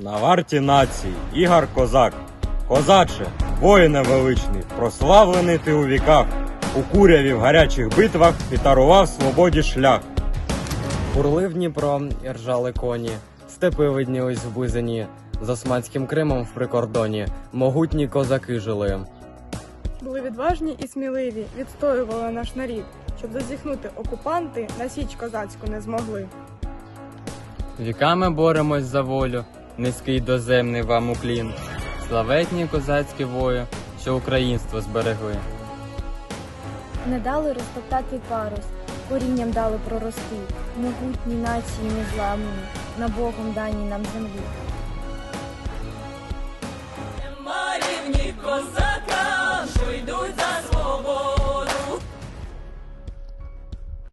на варті нації, Ігор Козак. Козаче, воїне величний, прославлений ти у віках, у куряві в гарячих битвах підарував свободі шлях. Бурлив Дніпро і ржали коні, степи виднілись в бузині, з османським Кримом в прикордоні могутні козаки жили. Були відважні і сміливі, відстоювали наш нарід, щоб зазіхнути окупанти на січ козацьку не змогли. Віками боремось за волю, низький доземний вам уклін. Славетні козацькі вою, що українство зберегли. Не дали розтоптати парус, корінням дали прорости, могутні нації незламні, на Богом дані нам землі.